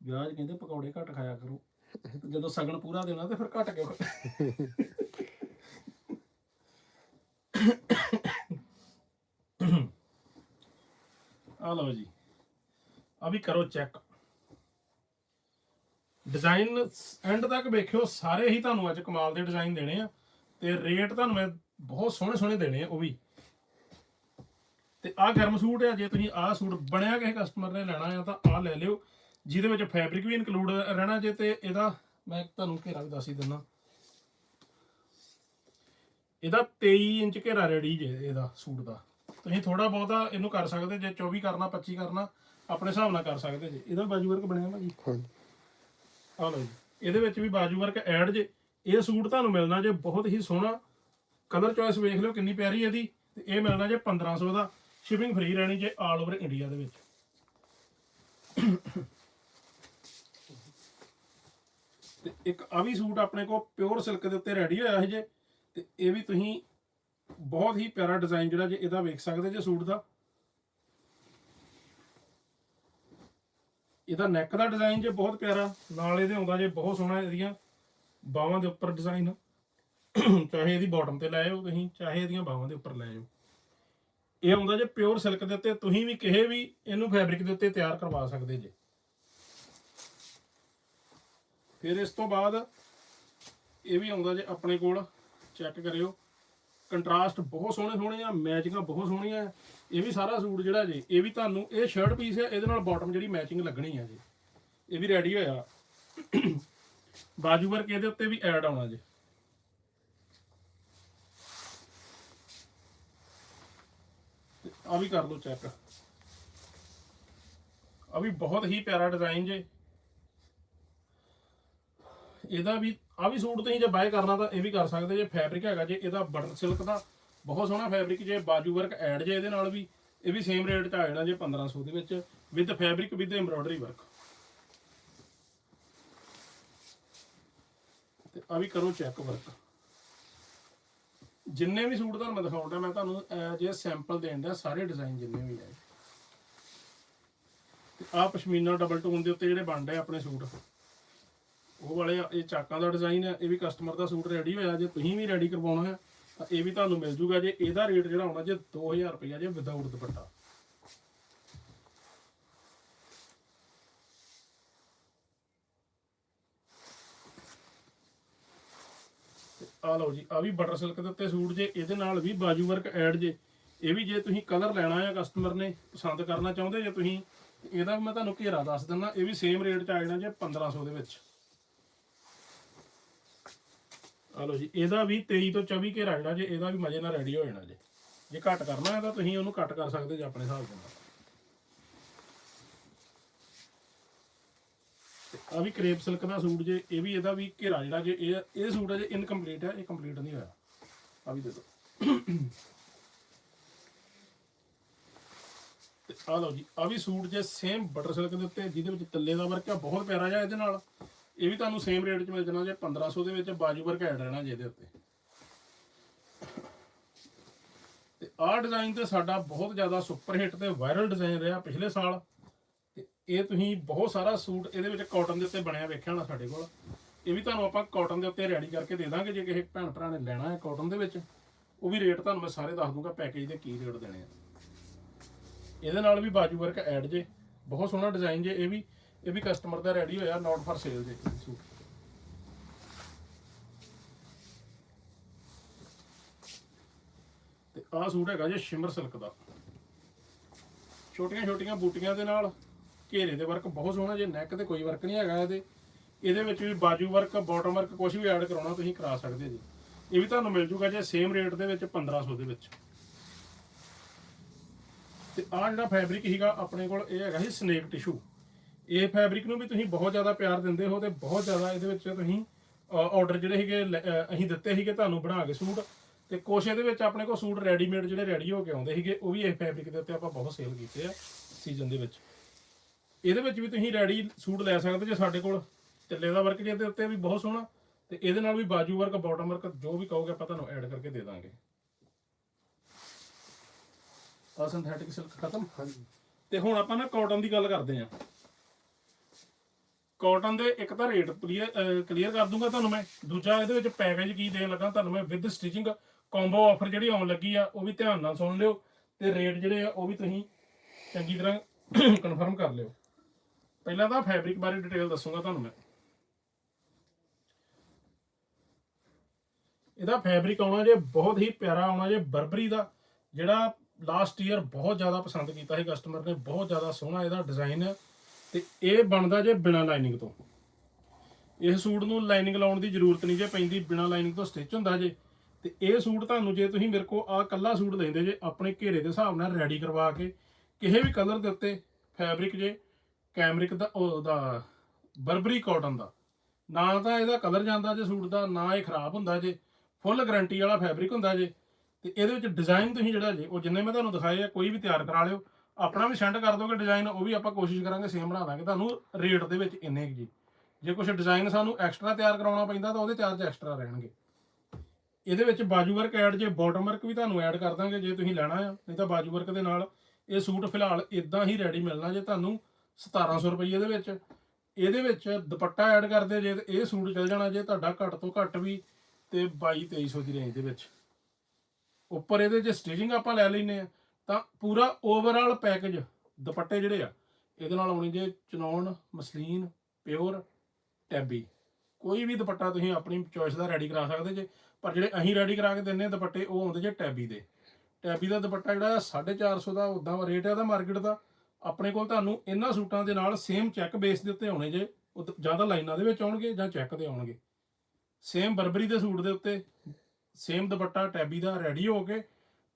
ਵਿਆਹ 'ਚ ਕਹਿੰਦੇ ਪਕੌੜੇ ਘੱਟ ਖਾਇਆ ਕਰੋ। ਜਦੋਂ ਸਗਨ ਪੂਰਾ ਦੇਣਾ ਤੇ ਫਿਰ ਘੱਟ ਕਿਉਂ? ਆ ਲਓ ਜੀ। ਆ ਵੀ ਕਰੋ ਚੈੱਕ ਡਿਜ਼ਾਈਨ ਐਂਡ ਤੱਕ ਵੇਖਿਓ, ਸਾਰੇ ਹੀ ਤੁਹਾਨੂੰ ਅੱਜ ਕਮਾਲ ਦੇ ਡਿਜ਼ਾਈਨ ਦੇਣੇ ਆ ਤੇ ਰੇਟ ਤੁਹਾਨੂੰ ਮੈਂ ਬਹੁਤ ਸੋਹਣੇ ਸੋਹਣੇ ਦੇਣੇ ਆ ਉਹ ਵੀ। ਤੇ ਆਹ ਗਰਮ ਸੂਟ ਆ, ਜੇ ਤੁਸੀਂ ਆਹ ਸੂਟ ਬਣਿਆ ਕਿਸੇ ਕਸਟਮਰ ਨੇ ਲੈਣਾ ਆ ਤਾਂ ਆਹ ਲੈ ਲਿਓ, ਜਿਹਦੇ ਵਿੱਚ ਫੈਬਰਿਕ ਵੀ ਇਨਕਲੂਡ ਰਹਿਣਾ ਜੇ ਤੇ ਇਹਦਾ ਮੈਂ ਤੁਹਾਨੂੰ ਘੇਰਾ ਵੀ ਦੱਸ ਹੀ ਦਿੰਦਾ ਇਹਦਾ 23 ਇੰਚ ਘੇਰਾ ਰੈਡੀ ਜੇ ਇਹਦਾ ਸੂਟ ਦਾ। ਤੁਸੀਂ ਥੋੜਾ ਬਹੁਤਾ ਇਹਨੂੰ ਕਰ ਸਕਦੇ ਜੇ 24 ਕਰਨਾ 25 ਕਰਨਾ ਆਪਣੇ ਹਿਸਾਬ ਨਾਲ ਕਰ ਸਕਦੇ ਜੇ। ਇਹਦਾ ਬਾਜੂ ਵਰਕ ਬਣਿਆ ਭਾਜੀ ਹਾਂ ਆ ਲਓ ਜੀ। ਇਹਦੇ ਵਿੱਚ ਵੀ ਬਾਜੂ ਵਰਕ ਐਡ ਜੇ। ਇਹ ਸੂਟ ਤੁਹਾਨੂੰ ਮਿਲਣਾ ਜੇ ਬਹੁਤ ਹੀ ਸੋਹਣਾ। ਕਲਰ ਚੋਇਸ ਵੇਖ ਲਿਓ ਕਿੰਨੀ ਪਿਆਰੀ ਇਹਦੀ। ਤੇ ਇਹ ਮਿਲਣਾ ਜੇ 1500 ਦਾ। ਸ਼ਿਪਿੰਗ ਫ੍ਰੀ ਰਹਿਣੀ ਜੇ ਆਲ ਓਵਰ ਇੰਡੀਆ ਦੇ ਵਿੱਚ। ਤੇ ਇੱਕ ਆ ਵੀ ਸੂਟ ਆਪਣੇ ਕੋਲ ਪਿਓਰ ਸਿਲਕ ਦੇ ਉੱਤੇ ਰੈਡੀ ਹੋਇਆ ਹੈ ਜੇ। ਤੇ ਇਹ ਵੀ ਤੁਸੀਂ ਬਹੁਤ ਹੀ ਪਿਆਰਾ ਡਿਜ਼ਾਈਨ ਜਿਹੜਾ ਜੇ ਇਹਦਾ ਵੇਖ ਸਕਦੇ ਜੇ ਸੂਟ ਦਾ। ਇਹਦਾ ਨੈਕ ਦਾ ਡਿਜ਼ਾਈਨ ਜੇ ਬਹੁਤ ਪਿਆਰਾ, ਨਾਲ ਇਹਦੇ ਆਉਂਦਾ ਜੇ ਬਹੁਤ ਸੋਹਣਾ ਇਹਦੀਆਂ ਬਾਹਾਂ ਦੇ ਉੱਪਰ ਡਿਜ਼ਾਈਨ ਚਾਹੇ ਇਹਦੀ ਬਾਟਮ ਤੇ ਲੈ ਆਓ ਤੁਸੀਂ, ਚਾਹੇ ਇਹਦੀਆਂ ਬਾਹਾਂ ਦੇ ਉੱਪਰ ਲੈ ਆਓ ਇਹ ਆਉਂਦਾ ਜੇ ਪਿਓਰ ਸਿਲਕ ਦੇ ਉੱਤੇ, ਤੁਸੀਂ ਵੀ ਕਿਸੇ ਵੀ ਇਹਨੂੰ ਫੈਬਰਿਕ ਦੇ ਉੱਤੇ ਤਿਆਰ ਕਰਵਾ ਸਕਦੇ ਜੇ। ਫਿਰ ਇਸ ਤੋਂ ਬਾਅਦ ਇਹ ਵੀ ਆਉਂਦਾ ਜੇ ਆਪਣੇ ਕੋਲ। ਚੈੱਕ ਕਰਿਓ। ਕੰਟਰਾਸਟ ਬਹੁਤ ਸੋਹਣੇ ਸੋਹਣੇ ਆ, ਮੈਚਿੰਗਾਂ ਬਹੁਤ ਸੋਹਣੀਆਂ ਇਹ ਵੀ ਸਾਰਾ ਸੂਟ ਜਿਹੜਾ ਜੀ, ਇਹ ਵੀ ਤੁਹਾਨੂੰ, ਇਹ ਸ਼ਰਟ ਪੀਸ ਹੈ ਇਹਦੇ ਨਾਲ ਬਾਟਮ ਜਿਹੜੀ ਮੈਚਿੰਗ ਲੱਗਣੀ ਆ ਜੀ। ਇਹ ਵੀ ਰੈਡੀ ਹੋਇਆ। ਬਾਜੂ ਵਰਕ ਇਹਦੇ ਉੱਤੇ ਵੀ ਐਡ ਆਉਣਾ ਜੀ। ਆ ਵੀ ਕਰ ਲਓ ਚੈੱਕ ਆ ਵੀ ਬਹੁਤ ਹੀ ਪਿਆਰਾ ਡਿਜ਼ਾਈਨ ਜੇ। ਇਹਦਾ ਵੀ ਆ ਵੀ ਸੂਟ ਤੁਸੀਂ ਜੇ ਬਾਏ ਕਰਨਾ ਤਾਂ ਇਹ ਵੀ ਕਰ ਸਕਦੇ ਜੇ ਫੈਬਰਿਕ ਹੈਗਾ ਜੇ, ਇਹਦਾ ਬਟਰ ਸਿਲਕ ਦਾ ਬਹੁਤ ਸੋਹਣਾ ਫੈਬਰਿਕ ਜੇ, ਬਾਜੂ ਵਰਕ ਐਡ ਜੇ ਇਹਦੇ ਨਾਲ ਵੀ, ਇਹ ਵੀ ਸੇਮ ਰੇਟ 'ਚ ਆ ਜਾਣਾ ਜੇ 1500 ਦੇ ਵਿੱਚ with fabric with embroidery work ਤੇ ਆ ਵੀ ਕਰੋ ਚੈੱਕ ਵਰਕ ਜਿੰਨੇ ਵੀ ਸੂਟ ਤੁਹਾਨੂੰ ਮੈਂ ਦਿਖਾਉਂਦਾ ਮੈਂ ਤੁਹਾਨੂੰ ਜੇ ਸੈਂਪਲ ਦੇਣ ਦਾ ਸਾਰੇ ਡਿਜ਼ਾਈਨ ਜਿੰਨੇ ਵੀ ਆਏ ਤੇ ਆ ਪਸ਼ਮੀਨਾ ਡਬਲ ਟੋਨ ਦੇ ਉੱਤੇ ਜਿਹੜੇ ਬਣ ਰਹੇ ਆਪਣੇ ਸੂਟ। ਉਹ ਵਾਲੇ ਆ, ਇਹ ਚਾਕਾਂ ਦਾ ਡਿਜ਼ਾਈਨ ਹੈ ਇਹ ਵੀ ਕਸਟਮਰ ਦਾ ਸੂਟ ਰੈਡੀ ਹੋਇਆ ਜੇ ਤੁਸੀਂ ਵੀ ਰੈਡੀ ਕਰਵਾਉਣਾ ਹੈ ਤਾਂ ਇਹ ਵੀ ਤੁਹਾਨੂੰ ਮਿਲ ਜੂਗਾ ਜੇ ਇਹਦਾ ਰੇਟ ਜਿਹੜਾ ਹੋਣਾ ਜੇ 2000 ਰੁਪਇਆ ਜੇ ਵਿਦਆਊਟ ਦੁਪੱਟਾ। ਆ ਲਓ ਜੀ ਆ ਵੀ ਬਟਰ ਸਿਲਕ ਦੇ ਉੱਤੇ ਸੂਟ ਜੇ ਇਹਦੇ ਨਾਲ ਵੀ ਬਾਜੂ ਵਰਕ ਐਡ ਜੇ। ਇਹ ਵੀ ਜੇ ਤੁਸੀਂ ਕਲਰ ਲੈਣਾ ਹੈ ਕਸਟਮਰ ਨੇ ਪਸੰਦ ਕਰਨਾ ਚਾਹੁੰਦੇ ਜੇ ਤੁਸੀਂ ਇਹਦਾ ਮੈਂ ਤੁਹਾਨੂੰ ਘੇਰਾ ਦੱਸ ਦਿੰਦਾ ਇਹ ਵੀ ਸੇਮ ਰੇਟ 'ਚ ਆ ਜਾਣਾ ਜੇ 1500 ਦੇ ਵਿੱਚ। ਆ ਲਓ ਜੀ, ਇਹਦਾ ਵੀ 23 ਤੋਂ 24 ਘੇਰਾ ਜਿਹੜਾ ਜੇ, ਇਹਦਾ ਵੀ ਮਜ਼ੇ ਨਾਲ ਰੈਡੀ ਹੋ ਜਾਣਾ ਜੇ। ਜੇ ਘੱਟ ਕਰਨਾ ਹੈ ਤਾਂ ਤੁਸੀਂ ਉਹਨੂੰ ਕੱਟ ਕਰ ਸਕਦੇ ਜੇ ਆਪਣੇ ਹਿਸਾਬ ਦੇ ਨਾਲ। ਆ ਵੀ ਕਰੇਪ ਸਿਲਕ ਦਾ ਸੂਟ ਜੇ, ਇਹ ਵੀ ਇਹਦਾ ਵੀ ਘੇਰਾ ਜਿਹੜਾ ਜੇ, ਇਹ ਇਹ ਸੂਟ ਹੈ ਜੇ ਇਨਕੰਪਲੀਟ ਹੈ, ਇਹ ਕੰਪਲੀਟ ਨਹੀਂ ਹੋਇਆ। ਆ ਵੀ ਦੇ ਦਿਓ। ਆ ਲਓ ਜੀ ਆ ਵੀ ਸੂਟ ਜੇ ਸੇਮ ਬਟਰ ਸਿਲਕ ਦੇ ਉੱਤੇ, ਜਿਹਦੇ ਵਿੱਚ ਤੱਲੇ ਦਾ ਵਰਕ ਆ, ਬਹੁਤ ਪਿਆਰਾ ਜਿਹਾ ਇਹਦੇ ਨਾਲ। ਇਹ ਵੀ ਤੁਹਾਨੂੰ ਸੇਮ ਰੇਟ 'ਚ ਮਿਲ ਜਾਣਾ ਜੇ 1500 ਦੇ ਵਿੱਚ ਬਾਜੂ ਵਰਕ ਐਡ ਰਹਿਣਾ ਜੇ ਇਹਦੇ ਉੱਤੇ। ਤੇ ਆਹ ਡਿਜ਼ਾਈਨ ਤੇ ਸਾਡਾ ਬਹੁਤ ਜ਼ਿਆਦਾ ਸੁਪਰ ਹਿੱਟ ਤੇ ਵਾਇਰਲ ਡਿਜ਼ਾਈਨ ਰਿਹਾ ਪਿਛਲੇ ਸਾਲ। ਤੇ ਇਹ ਤੁਸੀਂ ਬਹੁਤ ਸਾਰਾ ਸੂਟ ਇਹਦੇ ਵਿੱਚ ਕਾਟਨ ਦੇ ਉੱਤੇ ਬਣਿਆ ਵੇਖਿਆ ਹੋਣਾ ਸਾਡੇ ਕੋਲ। ਇਹ ਵੀ ਤੁਹਾਨੂੰ ਆਪਾਂ ਕਾਟਨ ਦੇ ਉੱਤੇ ਰੈਡੀ ਕਰਕੇ ਦੇ ਦਾਂਗੇ ਜੇ ਕਿਸੇ ਭੈਣ ਭਰਾ ਨੇ ਲੈਣਾ ਹੈ ਕਾਟਨ ਦੇ ਵਿੱਚ। ਉਹ ਵੀ ਰੇਟ ਤੁਹਾਨੂੰ ਮੈਂ ਸਾਰੇ ਦੱਸ ਦੂੰਗਾ ਪੈਕੇਜ ਦੇ ਕੀ ਰੇਟ ਦੇਣੇ ਆ। ਇਹਦੇ ਨਾਲ ਵੀ ਬਾਜੂ ਵਰਕ ਐਡ ਜੇ। ਬਹੁਤ ਸੋਹਣਾ ਡਿਜ਼ਾਈਨ ਜੇ ਇਹ ਵੀ। ਇਹ ਵੀ ਕਸਟਮਰ ਦਾ ਰੈਡੀ ਹੋਇਆ ਨਾਟ ਫॉर ਸੇਲ ਦੇ। ਸੂਟ ਤੇ ਆਹ ਸੂਟ ਹੈਗਾ ਜੇ ਸ਼ਿਮਰ ਸਿਲਕ ਦਾ। ਛੋਟੀਆਂ ਛੋਟੀਆਂ ਬੂਟੀਆਂ ਦੇ ਨਾਲ ਘੇਰੇ ਦੇ ਵਰਕ ਬਹੁਤ ਸੋਹਣਾ ਜੇ ਨੈਕ ਤੇ ਕੋਈ ਵਰਕ ਨਹੀਂ ਹੈਗਾ ਇਹਦੇ। ਇਹਦੇ ਵਿੱਚ ਵੀ ਬਾਜੂ ਵਰਕ ਬਾਟਮ ਵਰਕ ਕੁਝ ਵੀ ਐਡ ਕਰਾਉਣਾ ਤੁਸੀਂ ਕਰਾ ਸਕਦੇ ਜੀ। ਇਹ ਵੀ ਤੁਹਾਨੂੰ ਮਿਲ ਜੂਗਾ ਜੇ ਸੇਮ ਰੇਟ ਦੇ ਵਿੱਚ 1500 ਦੇ ਵਿੱਚ। ਤੇ ਆਹ ਜਿਹੜਾ ਫੈਬਰਿਕ ਹੀਗਾ ਆਪਣੇ ਕੋਲ ਇਹ ਹੈਗਾ ਸੀ ਸਨੇਕ ਟਿਸ਼ੂ ਇਹ ਫੈਬਰਿਕ ਨੂੰ ਵੀ ਤੁਸੀਂ ਬਹੁਤ ਜ਼ਿਆਦਾ ਪਿਆਰ ਦਿੰਦੇ ਹੋ ਤੇ ਬਹੁਤ ਜ਼ਿਆਦਾ ਇਹਦੇ ਵਿੱਚ ਤੁਸੀਂ ਆਰਡਰ ਜਿਹੜੇ ਅਹ ਅਸੀਂ ਦਿੱਤੇ ਸੀਗੇ ਤੁਹਾਨੂੰ ਬਣਾ ਕੇ ਸੂਟ। ਤੇ ਕੁਛ ਇਹਦੇ ਵਿੱਚ ਆਪਣੇ ਕੋਲ ਸੂਟ ਰੈਡੀਮੇਡ ਜਿਹੜੇ ਰੈਡੀ ਹੋ ਕੇ ਆਉਂਦੇ ਸੀਗੇ ਉਹ ਵੀ ਇਹ ਫੈਬਰਿਕ ਦੇ ਉੱਤੇ ਆਪਾਂ ਬਹੁਤ ਸੇਲ ਕੀਤੇ ਆ ਸੀਜ਼ਨ ਦੇ ਵਿੱਚ। ਇਹਦੇ ਵਿੱਚ ਵੀ ਤੁਸੀਂ ਰੈਡੀ ਸੂਟ ਲੈ ਸਕਦੇ ਜੇ ਸਾਡੇ ਕੋਲ। ਤਿੱਲੇ ਦਾ ਵਰਕ ਜੇ ਇਹਦੇ ਉੱਤੇ ਵੀ ਬਹੁਤ ਸੋਹਣਾ। ਤੇ ਇਹਦੇ ਨਾਲ ਵੀ ਬਾਜੂ ਵਰਕ ਬਾਟਮ ਵਰਕ ਜੋ ਵੀ ਕਹੋਗੇ ਆਪਾਂ ਤੁਹਾਨੂੰ ਐਡ ਕਰਕੇ ਦੇ ਦਾਂਗੇ। ਆ ਸਿੰਥੈਟਿਕ ਸਿਲਕ ਖਤਮ। ਹਾਂਜੀ। ਤੇ ਹੁਣ ਆਪਾਂ ਨਾ ਕਾਟਨ ਦੀ ਗੱਲ ਕਰਦੇ ਆਂ ਕਾਟਨ ਦੇ ਇੱਕ ਤਾਂ ਰੇਟ ਕਲੀਅਰ ਕਲੀਅਰ ਕਰ ਦੂੰਗਾ ਤੁਹਾਨੂੰ ਮੈਂ। ਦੂਜਾ, ਇਹਦੇ ਵਿੱਚ ਪੈਕੇਜ ਕੀ ਦੇਣ ਲੱਗਾ ਤੁਹਾਨੂੰ ਮੈਂ ਵਿਦ ਸਟਿਚਿੰਗ ਕੰਬੋ ਆਫਰ ਜਿਹੜੀ ਆਉਣ ਲੱਗੀ ਆ, ਉਹ ਵੀ ਧਿਆਨ ਨਾਲ ਸੁਣ ਲਿਓ ਤੇ ਰੇਟ ਜਿਹੜੇ ਆ, ਉਹ ਵੀ ਤੁਸੀਂ ਚੰਗੀ ਤਰ੍ਹਾਂ ਕਨਫਰਮ ਕਰ ਲਿਓ। ਪਹਿਲਾਂ ਤਾਂ ਫੈਬਰਿਕ ਬਾਰੇ ਡਿਟੇਲ ਦੱਸੂਗਾ ਤੁਹਾਨੂੰ ਮੈਂ। ਇਹਦਾ ਫੈਬਰਿਕ ਆਉਣਾ ਜੇ ਬਹੁਤ ਹੀ ਪਿਆਰਾ, ਆਉਣਾ ਜੇ ਬਰਬਰੀ ਦਾ, ਜਿਹੜਾ ਲਾਸਟ ਈਅਰ ਬਹੁਤ ਜ਼ਿਆਦਾ ਪਸੰਦ ਕੀਤਾ ਸੀ ਕਸਟਮਰ ਨੇ, ਬਹੁਤ ਜ਼ਿਆਦਾ ਸੋਹਣਾ ਇਹਦਾ ਡਿਜ਼ਾਈਨ ਹੈ ਤੇ ਇਹ ਬਣਦਾ ਜੇ ਬਿਨਾ ਲਾਈਨਿੰਗ ਤੋਂ। ਇਸ ਸੂਟ ਨੂੰ ਲਾਈਨਿੰਗ ਲਾਉਣ ਦੀ ਜ਼ਰੂਰਤ ਨਹੀਂ ਜੇ ਪੈਂਦੀ, ਬਿਨਾ ਲਾਈਨਿੰਗ ਤੋਂ ਸਟਿਚ ਹੁੰਦਾ ਜੇ। ਤੇ ਇਹ ਸੂਟ ਤੁਹਾਨੂੰ ਜੇ ਤੁਸੀਂ ਮੇਰੇ ਕੋ ਆ ਕੱਲਾ ਸੂਟ ਲੈਂਦੇ ਜੇ, ਆਪਣੇ ਘੇਰੇ ਦੇ ਹਿਸਾਬ ਨਾਲ ਰੈਡੀ ਕਰਵਾ ਕੇ, ਕਿਸੇ ਵੀ ਕਲਰ ਦੇ ਉੱਤੇ ਫੈਬਰਿਕ ਜੇ ਕੈਮਰਿਕ ਦਾ, ਉਹਦਾ ਬਰਬਰੀ ਕਾਟਨ ਦਾ। ਨਾ ਤਾਂ ਇਹਦਾ ਕਲਰ ਜਾਂਦਾ ਜੇ ਸੂਟ ਦਾ, ਨਾ ਇਹ ਖਰਾਬ ਹੁੰਦਾ ਜੇ। ਫੁੱਲ ਗਾਰੰਟੀ ਵਾਲਾ ਫੈਬਰਿਕ ਹੁੰਦਾ ਜੇ। ਤੇ ਇਹਦੇ ਵਿੱਚ ਡਿਜ਼ਾਈਨ ਤੁਸੀਂ ਜਿਹੜਾ ਜੇ, ਉਹ ਜਿੰਨੇ ਮੈਂ ਤੁਹਾਨੂੰ ਦਿਖਾਏ ਆ, ਕੋਈ ਵੀ ਤਿਆਰ ਕਰਾ ਲਿਓ। ਆਪਣਾ ਵੀ ਸੈਂਡ ਕਰ ਦੋਗੇ ਡਿਜ਼ਾਈਨ ਉਹ ਵੀ ਆਪਾਂ ਕੋਸ਼ਿਸ਼ ਕਰਾਂਗੇ ਸੇਮ ਬਣਾ ਦਾਂਗੇ। ਤੁਹਾਨੂੰ ਰੇਟ ਦੇ ਵਿੱਚ ਇੰਨੇ ਕੁ ਜੀ। ਜੇ ਕੁਝ ਡਿਜ਼ਾਈਨ ਸਾਨੂੰ ਐਕਸਟਰਾ ਤਿਆਰ ਕਰਾਉਣਾ ਪੈਂਦਾ ਤਾਂ ਉਹਦੇ ਚਾਰਜ ਐਕਸਟਰਾ ਰਹਿਣਗੇ। ਇਹਦੇ ਵਿੱਚ ਬਾਜੂ ਵਰਕ ਐਡ ਜੇ ਬਾਟਮ ਵਰਕ ਵੀ ਤੁਹਾਨੂੰ ਐਡ ਕਰ ਦਾਂਗੇ, ਜੇ ਤੁਸੀਂ ਲੈਣਾ ਆ, ਨਹੀਂ ਤਾਂ ਬਾਜੂ ਵਰਕ ਦੇ ਨਾਲ ਇਹ ਸੂਟ ਫਿਲਹਾਲ ਇਦਾਂ ਹੀ ਰੈਡੀ ਮਿਲਣਾ ਜੇ ਤੁਹਾਨੂੰ 1700 ਰੁਪਏ ਦੇ ਵਿੱਚ। ਇਹਦੇ ਵਿੱਚ ਦੁਪੱਟਾ ਐਡ ਕਰਦੇ ਜੇ ਇਹ ਸੂਟ ਚੱਲ ਜਾਣਾ ਜੇ ਤੁਹਾਡਾ ਘੱਟ ਤੋਂ ਘੱਟ ਵੀ ਤੇ 22 2300 ਦੀ ਰੇਂਜ ਦੇ ਵਿੱਚ। ਉੱਪਰ ਇਹਦੇ ਜੇ ਸਟਿਚਿੰਗ ਆਪਾਂ ਲੈ ਲੈਨੇ ਆ। ਤਾਂ ਪੂਰਾ ਓਵਰਆਲ ਪੈਕੇਜ ਦੁਪੱਟੇ ਜਿਹੜੇ ਆ, ਇਹਦੇ ਨਾਲ ਆਉਣੀ ਜੇ ਚਨੌਨ ਮਸਲੀਨ, ਪਿਓਰ, ਟੈਬੀ। ਕੋਈ ਵੀ ਦੁਪੱਟਾ ਤੁਸੀਂ ਆਪਣੀ ਚੋਇਸ ਦਾ ਰੈਡੀ ਕਰਾ ਸਕਦੇ ਜੇ, ਪਰ ਜਿਹੜੇ ਅਸੀਂ ਰੈਡੀ ਕਰਾ ਕੇ ਦਿੰਨੇ ਆ ਦੁਪੱਟੇ, ਉਹ ਆਉਂਦੇ ਜੇ ਟੈਬੀ ਦੇ। ਟੈਬੀ ਦਾ ਦੁਪੱਟਾ ਜਿਹੜਾ 450 ਦਾ ਉਦਾਂ ਰੇਟ ਹੈ ਉਹਦਾ ਮਾਰਕੀਟ ਦਾ। ਆਪਣੇ ਕੋਲ ਤੁਹਾਨੂੰ ਇਹਨਾਂ ਸੂਟਾਂ ਦੇ ਨਾਲ ਸੇਮ ਚੈੱਕ ਬੇਸ ਦੇ ਉੱਤੇ ਆਉਣੇ ਜੇ, ਉਹ ਜਾਂ ਤਾਂ ਲਾਈਨਾਂ ਦੇ ਵਿੱਚ ਆਉਣਗੇ ਜਾਂ ਚੈੱਕ ਦੇ ਆਉਣਗੇ। ਸੇਮ ਬਰਬਰੀ ਦੇ ਸੂਟ ਦੇ ਉੱਤੇ ਸੇਮ ਦੁਪੱਟਾ ਟੈਬੀ ਦਾ ਰੈਡੀ ਹੋ ਕੇ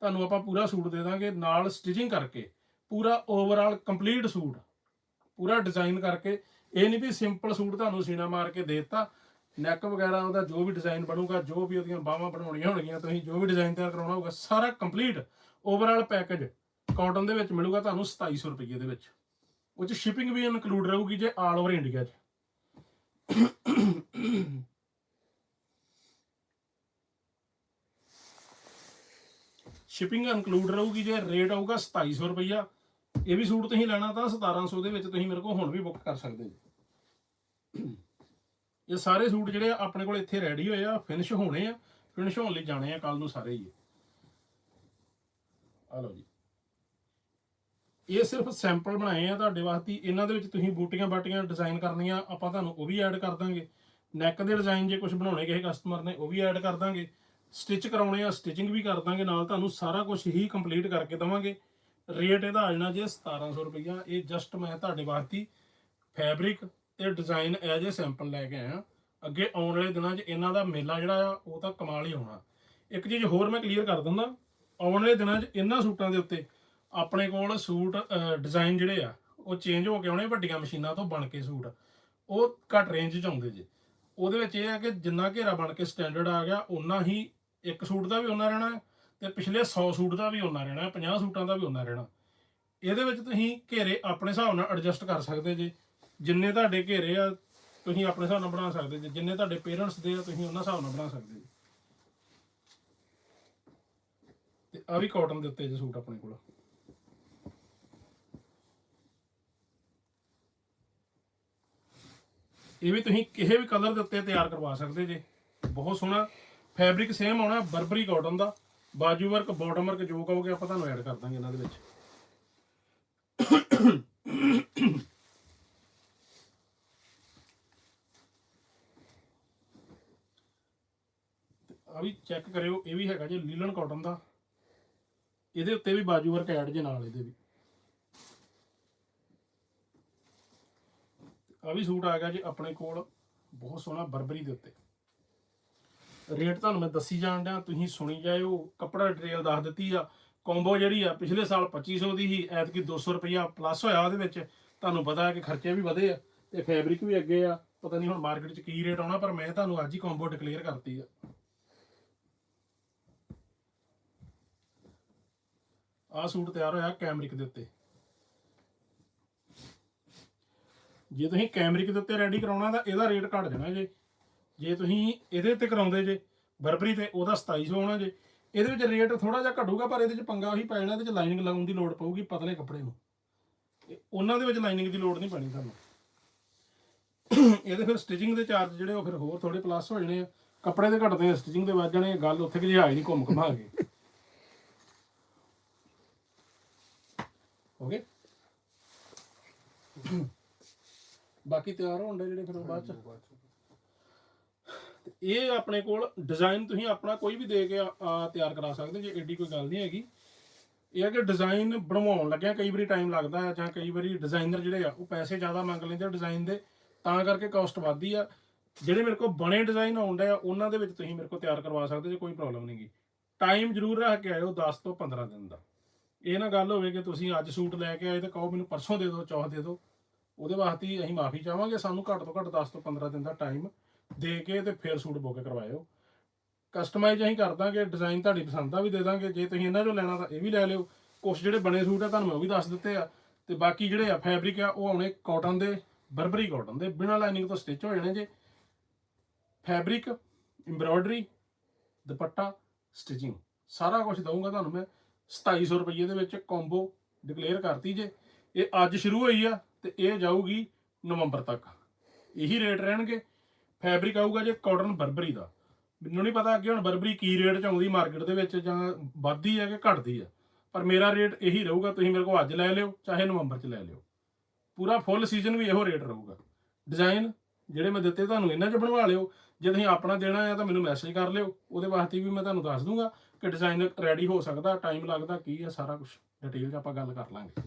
ਤੁਹਾਨੂੰ ਆਪਾਂ ਪੂਰਾ ਸੂਟ ਦੇ ਦਾਂਗੇ ਨਾਲ ਸਟਿਚਿੰਗ ਕਰਕੇ, ਪੂਰਾ ਓਵਰਆਲ ਕੰਪਲੀਟ ਸੂਟ, ਪੂਰਾ ਡਿਜ਼ਾਈਨ ਕਰਕੇ। ਇਹ ਨਹੀਂ ਵੀ ਸਿੰਪਲ ਸੂਟ ਤੁਹਾਨੂੰ ਸੀਨਾ ਮਾਰ ਕੇ ਦੇ ਦਿੱਤਾ ਨੈਕ ਵਗੈਰਾ ਉਹਦਾ ਜੋ ਵੀ ਡਿਜ਼ਾਈਨ ਬਣੂਗਾ, ਜੋ ਵੀ ਉਹਦੀਆਂ ਬਾਹਾਂ ਬਣਾਉਣੀਆਂ ਹੋਣਗੀਆਂ, ਤੁਸੀਂ ਜੋ ਵੀ ਡਿਜ਼ਾਈਨ ਤਿਆਰ ਕਰਾਉਣਾ ਹੋਊਗਾ, ਸਾਰਾ ਕੰਪਲੀਟ ਓਵਰਆਲ ਪੈਕੇਜ ਕਾਟਨ ਦੇ ਵਿੱਚ ਮਿਲੂਗਾ ਤੁਹਾਨੂੰ 2700 ਰੁਪਏ ਦੇ ਵਿੱਚ। ਉਹ ਚ ਸ਼ਿਪਿੰਗ ਵੀ ਇਨਕਲੂਡ ਰਹੂਗੀ ਜੇ ਆਲ ਓਵਰ ਇੰਡੀਆ 'ਚ। ਸ਼ਿਪਿੰਗ ਇਨਕਲੂਡ ਰਹੂਗੀ, ਜੇ ਰੇਟ ਆਊਗਾ 2700 ਰੁਪਈਆ। ਇਹ ਵੀ ਸੂਟ ਤੁਸੀਂ ਲੈਣਾ ਤਾਂ 1700 ਦੇ ਵਿੱਚ ਤੁਸੀਂ ਮੇਰੇ ਕੋਲ ਹੁਣ ਵੀ ਬੁੱਕ ਕਰ ਸਕਦੇ ਜੀ ਇਹ ਸਾਰੇ ਸੂਟ ਜਿਹੜੇ ਆਪਣੇ ਕੋਲ ਇੱਥੇ ਰੈਡੀ ਹੋਏ ਆ ਫਿਨਿਸ਼ ਹੋਣੇ ਆ। ਫਿਨਿਸ਼ ਹੋਣ ਲਈ ਜਾਣੇ ਆ ਕੱਲ ਨੂੰ ਸਾਰੇ ਹੀ। ਆ ਲਓ ਜੀ। ਇਹ ਸਿਰਫ ਸੈਂਪਲ ਬਣਾਏ ਆ ਤੁਹਾਡੇ ਵਾਸਤੇ। ਇਹਨਾਂ ਦੇ ਵਿੱਚ ਤੁਸੀਂ ਬੂਟੀਆਂ ਬਾਟੀਆਂ ਡਿਜ਼ਾਈਨ ਕਰਨੀਆਂ, ਆਪਾਂ ਤੁਹਾਨੂੰ ਉਹ ਵੀ ਐਡ ਕਰ ਦਾਂਗੇ। ਨੈਕ ਦੇ ਡਿਜ਼ਾਈਨ ਜੇ ਕੁਝ ਬਣਾਉਣੇ ਕਿਸੇ ਕਸਟਮਰ ਨੇ, ਉਹ ਵੀ ਐਡ ਕਰ ਦਾਂਗੇ। ਸਟਿਚ ਕਰਾਉਣੇ ਆ, ਸਟਿਚਿੰਗ ਵੀ ਕਰ ਦਾਂਗੇ ਨਾਲ, ਤੁਹਾਨੂੰ ਸਾਰਾ ਕੁਝ ਹੀ ਕੰਪਲੀਟ ਕਰਕੇ ਦਵਾਂਗੇ। ਰੇਟ ਇਹਦਾ ਆ ਜਾਣਾ ਜੇ 1700 ਰੁਪਈਆ। ਇਹ ਜਸਟ ਮੈਂ ਤੁਹਾਡੇ ਵਾਸਤੇ ਫੈਬਰਿਕ ਤੇ ਡਿਜ਼ਾਈਨ ਐਜ ਏ ਸੈਂਪਲ ਲੈ ਕੇ ਆਇਆ। ਅੱਗੇ ਆਉਣ ਵਾਲੇ ਦਿਨਾਂ 'ਚ ਇਹਨਾਂ ਦਾ ਮੇਲਾ ਜਿਹੜਾ ਆ, ਉਹ ਤਾਂ ਕਮਾਲ ਹੀ ਹੋਣਾ। ਇੱਕ ਚੀਜ਼ ਹੋਰ ਮੈਂ ਕਲੀਅਰ ਕਰ ਦਿੰਦਾ। ਆਉਣ ਵਾਲੇ ਦਿਨਾਂ 'ਚ ਇਹਨਾਂ ਸੂਟਾਂ ਦੇ ਉੱਤੇ ਆਪਣੇ ਕੋਲ ਸੂਟ ਡਿਜ਼ਾਈਨ ਜਿਹੜੇ ਆ, ਉਹ ਚੇਂਜ ਹੋ ਕੇ ਆਉਣੇ, ਵੱਡੀਆਂ ਮਸ਼ੀਨਾਂ ਤੋਂ ਬਣ ਕੇ ਸੂਟ। ਉਹ ਘੱਟ ਰੇਂਜ 'ਚ ਆਉਂਦੇ ਜੇ। ਉਹਦੇ ਵਿੱਚ ਇਹ ਹੈ ਕਿ ਜਿੰਨਾ ਘੇਰਾ ਬਣ ਕੇ ਸਟੈਂਡਰਡ ਆ ਗਿਆ ਉਨਾ ਹੀ ਇੱਕ ਸੂਟ ਦਾ ਵੀ ਉਹਨਾਂ ਰਹਿਣਾ ਤੇ ਪਿਛਲੇ 100 ਸੂਟ ਦਾ ਵੀ ਉਹਨਾਂ ਰਹਿਣਾ ਹੈ 50 ਸੂਟਾਂ ਦਾ ਵੀ ਉਹਨਾਂ ਰਹਿਣਾ ਇਹਦੇ ਵਿੱਚ ਤੁਸੀਂ ਘੇਰੇ ਆਪਣੇ ਹਿਸਾਬ ਨਾਲ ਐਡਜਸਟ ਕਰ ਸਕਦੇ ਜੇ। ਜਿੰਨੇ ਤੁਹਾਡੇ ਘੇਰੇ ਆ, ਤੁਸੀਂ ਆਪਣੇ ਹਿਸਾਬ ਨਾਲ ਬਣਾ ਸਕਦੇ ਜੇ। ਜਿੰਨੇ ਤੁਹਾਡੇ ਪੇਰੈਂਟਸ ਦੇ ਆ, ਤੁਸੀਂ ਉਹਨਾਂ ਹਿਸਾਬ ਨਾਲ ਬਣਾ ਸਕਦੇ ਜੀ। ਤੇ ਆ ਵੀ ਕਾਟਨ ਦੇ ਉੱਤੇ ਜੇ ਸੂਟ ਆਪਣੇ ਕੋਲ। ਇਹ ਵੀ ਤੁਸੀਂ ਕਿਸੇ ਵੀ ਕਲਰ ਦੇ ਉੱਤੇ ਤਿਆਰ ਕਰਵਾ ਸਕਦੇ ਜੇ। ਬਹੁਤ ਸੋਹਣਾ। ਫੈਬਰਿਕ ਸੇਮ ਆਉਣਾ, ਬਰਬਰੀ ਕਾਟਨ ਦਾ। ਬਾਜੂ ਵਰਕ ਬਾਟਮ ਵਰਕ ਜੋ ਕਹੋਗੇ ਆਪਾਂ ਤੁਹਾਨੂੰ ਐਡ ਕਰ ਦਾਂਗੇ ਇਹਨਾਂ ਦੇ ਵਿੱਚ। ਆ ਵੀ ਚੈੱਕ ਕਰਿਓ, ਇਹ ਵੀ ਹੈਗਾ ਜੀ ਲੀਲਨ ਕਾਟਨ ਦਾ। ਇਹਦੇ ਉੱਤੇ ਵੀ ਬਾਜੂ ਵਰਕ ਐਡ ਜੇ ਨਾਲ ਇਹਦੇ ਵੀ। ਆ ਵੀ ਸੂਟ ਆ ਗਿਆ ਜੀ ਆਪਣੇ ਕੋਲ, ਬਹੁਤ ਸੋਹਣਾ ਬਰਬਰੀ ਦੇ ਉੱਤੇ। ਰੇਟ ਤੁਹਾਨੂੰ ਮੈਂ ਦੱਸੀ ਜਾਣ ਡਿਆ, ਤੁਸੀਂ ਸੁਣੀ ਜਾਇਓ, ਕੱਪੜਾ ਡਿਟੇਲ ਦੱਸ ਦਿੱਤੀ ਆ। ਕੰਬੋ ਜਿਹੜੀ ਆ, ਪਿਛਲੇ ਸਾਲ 2500 ਦੀ ਹੀ ਐਤਕੀ 200 ਰੁਪਇਆ ਪਲੱਸ ਹੋਇਆ ਉਹਦੇ ਵਿੱਚ। ਤੁਹਾਨੂੰ ਪਤਾ ਹੈ ਕਿ ਖਰਚੇ ਵੀ ਵਧੇ ਆ ਤੇ ਫੈਬਰਿਕ ਵੀ ਅੱਗੇ ਆ। ਪਤਾ ਨਹੀਂ ਹੁਣ ਮਾਰਕੀਟ 'ਚ ਕੀ ਰੇਟ ਆਉਣਾ, ਪਰ ਮੈਂ ਤੁਹਾਨੂੰ ਅੱਜ ਹੀ ਕੰਬੋ ਡਿਕਲੇਅਰ ਕਰਤੀ ਆ। ਆ ਸੂਟ ਤਿਆਰ ਹੋਇਆ ਕੈਮਰਿਕ ਦੇ ਉੱਤੇ। ਜੇ ਤੁਸੀਂ ਕੈਮਰਿਕ ਦੇ ਉੱਤੇ ਰੈਡੀ ਕਰਾਉਣਾ ਤਾਂ ਇਹਦਾ ਰੇਟ ਘਟ ਜਾਣਾ ਜੇ। ਜੇ ਤੁਸੀਂ ਇਹਦੇ ਉੱਤੇ ਕਰਾਉਂਦੇ ਜੇ, ਬਰਬਰੀ ਤੇ, ਉਹਦਾ 2700 ਹੋਣਾ ਜੇ। ਇਹਦੇ ਵਿੱਚ ਰੇਟ ਥੋੜਾ ਜਿਹਾ ਘਟੂਗਾ, ਪਰ ਇਹਦੇ ਵਿੱਚ ਪੰਗਾ ਉਹੀ ਪੈ ਜਾਣਾ ਇਹਦੇ ਵਿੱਚ ਲਾਈਨਿੰਗ ਲਾਉਣ ਦੀ ਲੋੜ ਪਊਗੀ ਪਤਲੇ ਕੱਪੜੇ ਨੂੰ। ਉਹਨਾਂ ਦੇ ਵਿੱਚ ਲਾਈਨਿੰਗ ਦੀ ਲੋੜ ਨਹੀਂ ਪੈਣੀ ਤੁਹਾਨੂੰ। ਇਹਦੇ ਫਿਰ ਸਟਿਚਿੰਗ ਦੇ ਚਾਰਜ ਜਿਹੜੇ ਉਹ ਫਿਰ ਹੋਰ ਥੋੜੇ ਪਲੱਸ ਹੋ ਜਾਣੇ ਆ। ਕੱਪੜੇ ਦੇ ਘਟਦੇ ਆ ਸਟਿਚਿੰਗ ਦੇ ਵੱਧ ਜਾਣੇ ਗੱਲ ਉੱਥੇ ਕਿ ਜਿਹਾਜ਼ ਨਹੀਂ ਘੁੰਮ ਘੁਮਾ ਕੇ। ਓਕੇ ਬਾਕੀ ਤਿਆਰ ਹੋਣ ਦੇ ਜਿਹੜੇ ਫਿਰ ਉਹ ਬਾਅਦ ਚ। ਤੇ ਇਹ ਆਪਣੇ ਕੋਲ ਡਿਜ਼ਾਈਨ ਤੁਸੀਂ ਆਪਣਾ ਕੋਈ ਵੀ ਦੇ ਕੇ ਤਿਆਰ ਕਰਾ ਸਕਦੇ ਜੇ ਐਡੀ ਕੋਈ ਗੱਲ ਨਹੀਂ ਹੈਗੀ। ਇਹ ਹੈ ਕਿ ਡਿਜ਼ਾਈਨ ਬਣਵਾਉਣ ਲੱਗਿਆ ਕਈ ਵਾਰੀ ਟਾਈਮ ਲੱਗਦਾ ਹੈ ਜਾਂ ਕਈ ਵਾਰੀ ਡਿਜ਼ਾਈਨਰ ਜਿਹੜੇ ਆ, ਉਹ ਪੈਸੇ ਜ਼ਿਆਦਾ ਮੰਗ ਲੈਂਦੇ ਆ ਡਿਜ਼ਾਈਨ ਦੇ, ਤਾਂ ਕਰਕੇ ਕਾਸਟ ਵੱਧਦੀ ਆ। ਜਿਹੜੇ ਮੇਰੇ ਕੋਲ ਬਣੇ ਡਿਜ਼ਾਈਨ ਆਉਂਦੇ ਆ, ਉਹਨਾਂ ਦੇ ਵਿੱਚ ਤੁਸੀਂ ਮੇਰੇ ਕੋਲ ਤਿਆਰ ਕਰਵਾ ਸਕਦੇ ਜੇ ਕੋਈ ਪ੍ਰੋਬਲਮ ਨਹੀਂਗੀ ਟਾਈਮ ਜ਼ਰੂਰ ਰੱਖ ਕੇ ਆਇਓ 10 ਤੋਂ 15 ਦਿਨ ਦਾ। ਇਹ ਨਾ ਗੱਲ ਹੋਵੇ ਕਿ ਤੁਸੀਂ ਅੱਜ ਸੂਟ ਲੈ ਕੇ ਆਏ ਤੇ ਕਹੋ ਮੈਨੂੰ ਪਰਸੋਂ ਦੇ ਦਿਓ, ਚੌਥ ਦੇ ਦਿਓ। ਉਹਦੇ ਵਾਸਤੇ ਅਸੀਂ ਮਾਫੀ ਚਾਹਾਂਗੇ, ਸਾਨੂੰ ਘੱਟ ਤੋਂ ਘੱਟ 10 ਤੋਂ 15 ਦਿਨ ਦਾ ਟਾਈਮ ਦੇ ਕੇ ਤੇ ਫਿਰ ਸੂਟ ਬੁੱਕ ਕਰਵਾਇਓ। ਕਸਟਮਾਈਜ਼ ਅਸੀਂ ਕਰ ਦਾਂਗੇ ਡਿਜ਼ਾਈਨ ਤੁਹਾਡੀ ਪਸੰਦ ਦਾ ਵੀ ਦੇ ਦਾਂਗੇ। ਜੇ ਤੁਸੀਂ ਇਹਨਾਂ ਚੋਂ ਲੈਣਾ ਤਾਂ ਇਹ ਵੀ ਲੈ ਲਿਓ। ਕੁਝ ਜਿਹੜੇ ਬਣੇ ਸੂਟ ਆ, ਤੁਹਾਨੂੰ ਮੈਂ ਉਹ ਵੀ ਦੱਸ ਦਿੱਤੇ ਆ। ਤੇ ਬਾਕੀ ਜਿਹੜੇ ਆ ਫੈਬਰਿਕ ਆ, ਉਹ ਆਉਣੇ ਕਾਟਨ ਦੇ ਬਰਬਰੀ ਕਾਟਨ ਦੇ। ਬਿਨਾਂ ਲਾਈਨਿੰਗ ਤੋਂ ਸਟਿਚ ਹੋ ਜਾਣੇ ਜੇ। ਫੈਬਰਿਕ ਐਮਬ੍ਰੋਇਡਰੀ ਦੁਪੱਟਾ ਸਟਿਚਿੰਗ ਸਾਰਾ ਕੁਝ ਦਊਂਗਾ ਤੁਹਾਨੂੰ ਮੈਂ। 2700 ਰੁਪਏ ਦੇ ਵਿੱਚ ਕੰਬੋ ਡਿਕਲੇਅਰ ਕਰਤੀ ਜੇ। ਇਹ ਅੱਜ ਸ਼ੁਰੂ ਹੋਈ ਆ ਤੇ ਇਹ ਜਾਊਗੀ ਨਵੰਬਰ ਤੱਕ। ਇਹੀ ਰੇਟ ਰਹਿਣਗੇ। ਫੈਬਰਿਕ ਆਊਗਾ ਜੇ ਕਾਟਨ ਬਰਬਰੀ ਦਾ। ਮੈਨੂੰ ਨਹੀਂ ਪਤਾ ਅੱਗੇ ਹੁਣ ਬਰਬਰੀ ਕੀ ਰੇਟ ਚ ਆਉਂਦੀ ਮਾਰਕੀਟ ਦੇ ਵਿੱਚ ਜਾਂ ਵੱਧਦੀ ਹੈ ਕਿ ਘਟਦੀ ਹੈ। ਪਰ ਮੇਰਾ ਰੇਟ ਇਹੀ ਰਹੂਗਾ, ਤੁਸੀਂ ਮੇਰੇ ਕੋਲ ਅੱਜ ਲੈ ਲਿਓ, ਚਾਹੇ ਨਵੰਬਰ ਚ ਲੈ ਲਿਓ। ਪੂਰਾ ਫੁੱਲ ਸੀਜ਼ਨ ਵੀ ਇਹੋ ਰੇਟ ਰਹੂਗਾ। ਡਿਜ਼ਾਈਨ ਜਿਹੜੇ ਮੈਂ ਦਿੱਤੇ ਤੁਹਾਨੂੰ ਇਹਨਾਂ 'ਚ ਬਣਵਾ ਲਿਓ। ਜੇ ਤੁਸੀਂ ਆਪਣਾ ਦੇਣਾ ਹੈ ਤਾਂ ਮੈਨੂੰ ਮੈਸੇਜ ਕਰ ਲਿਓ। ਉਹਦੇ ਵਾਸਤੇ ਵੀ ਮੈਂ ਤੁਹਾਨੂੰ ਦੱਸ ਦੂੰਗਾ ਕਿ ਡਿਜ਼ਾਈਨ ਰੈਡੀ ਹੋ ਸਕਦਾ ਟਾਈਮ ਲੱਗਦਾ, ਕੀ ਹੈ, ਸਾਰਾ ਕੁਝ ਡਿਟੇਲ 'ਚ ਆਪਾਂ ਗੱਲ ਕਰ ਲਾਂਗੇ।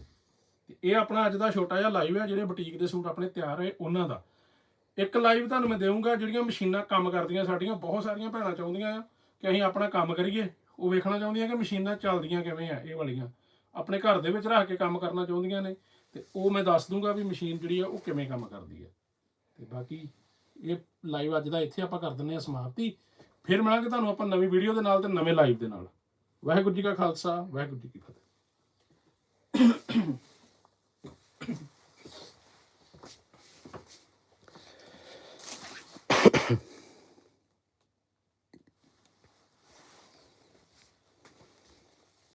ਤੇ ਇਹ ਆਪਣਾ ਅੱਜ ਦਾ ਛੋਟਾ ਜਿਹਾ ਲਾਈਵ ਹੈ, ਜਿਹੜੇ ਬੁਟੀਕ ਦੇ ਸੂਟ ਆਪਣੇ ਤਿਆਰ ਹੋਏ, ਉਹਨਾਂ ਦਾ। ਇੱਕ ਲਾਈਵ ਤੁਹਾਨੂੰ ਮੈਂ ਦੇਵਾਂਗਾ ਜਿਹੜੀਆਂ ਮਸ਼ੀਨਾਂ ਕੰਮ ਕਰਦੀਆਂ ਸਾਡੀਆਂ, ਬਹੁਤ ਸਾਰੀਆਂ ਭੈਣਾਂ ਚਾਹੁੰਦੀਆਂ ਆ ਕਿ ਅਸੀਂ ਆਪਣਾ ਕੰਮ ਕਰੀਏ। ਉਹ ਵੇਖਣਾ ਚਾਹੁੰਦੀਆਂ ਕਿ ਮਸ਼ੀਨਾਂ ਚੱਲਦੀਆਂ ਕਿਵੇਂ ਆ, ਇਹ ਵਾਲੀਆਂ। ਆਪਣੇ ਘਰ ਦੇ ਵਿੱਚ ਰੱਖ ਕੇ ਕੰਮ ਕਰਨਾ ਚਾਹੁੰਦੀਆਂ ਨੇ, ਤੇ ਉਹ ਮੈਂ ਦੱਸ ਦੂੰਗਾ ਵੀ ਮਸ਼ੀਨ ਜਿਹੜੀ ਆ, ਉਹ ਕਿਵੇਂ ਕੰਮ ਕਰਦੀ ਹੈ ਤੇ ਬਾਕੀ ਇਹ ਲਾਈਵ ਅੱਜ ਦਾ ਇੱਥੇ ਆਪਾਂ ਕਰ ਦਿੰਨੇ ਆ ਸਮਾਪਤੀ। ਫਿਰ ਮਿਲਾਂਗੇ ਤੁਹਾਨੂੰ ਆਪਾਂ ਨਵੀਂ ਵੀਡੀਓ ਦੇ ਨਾਲ ਤੇ ਨਵੇਂ ਲਾਈਵ ਦੇ ਨਾਲ। ਵਾਹਿਗੁਰੂ ਜੀ ਕਾ ਖਾਲਸਾ, ਵਾਹਿਗੁਰੂ ਜੀ ਕੀ ਫਤਿਹ।